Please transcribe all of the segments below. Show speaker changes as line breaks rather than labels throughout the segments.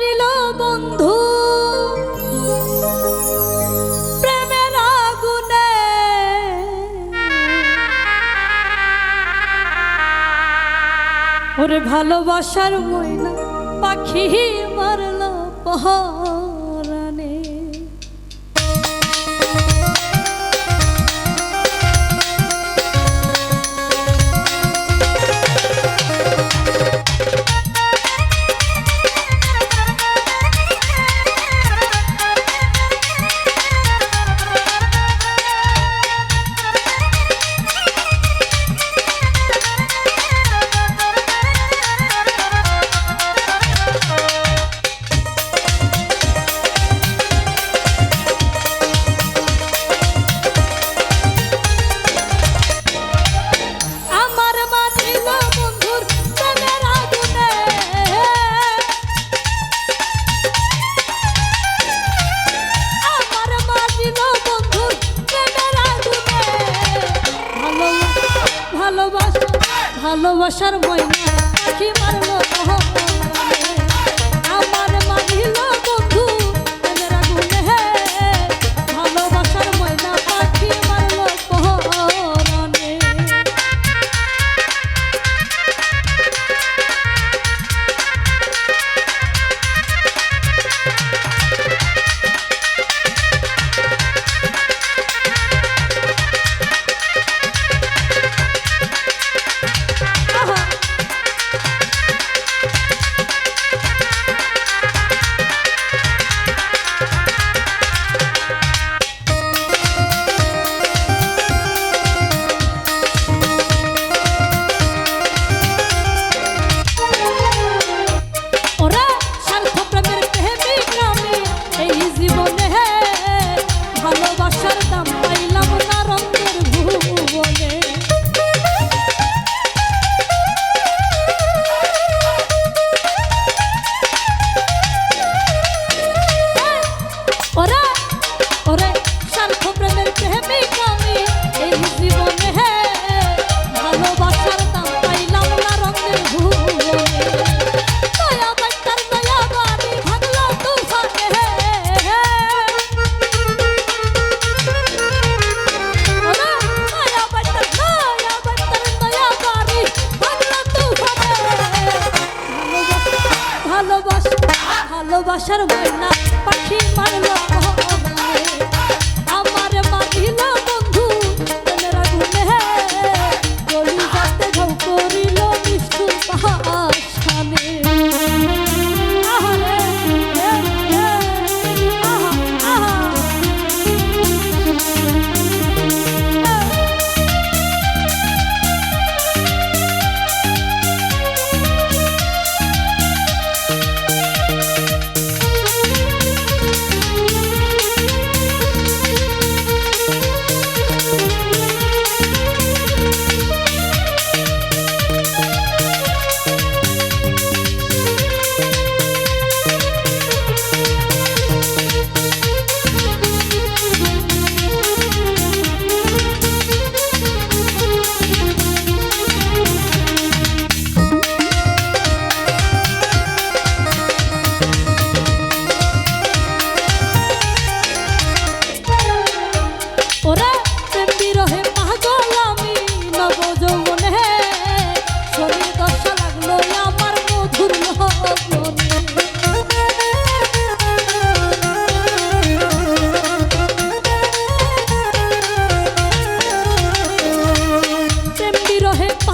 হারিল বন্ধু। প্রেমের আগুনে। ওর ভালোবাসার ময়না পাখি মারল পহ ভালোবাসার বইনা কি মার।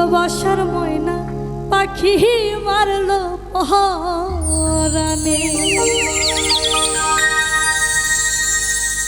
ভালোবাসার ময়না পাখি মারলো পহরানে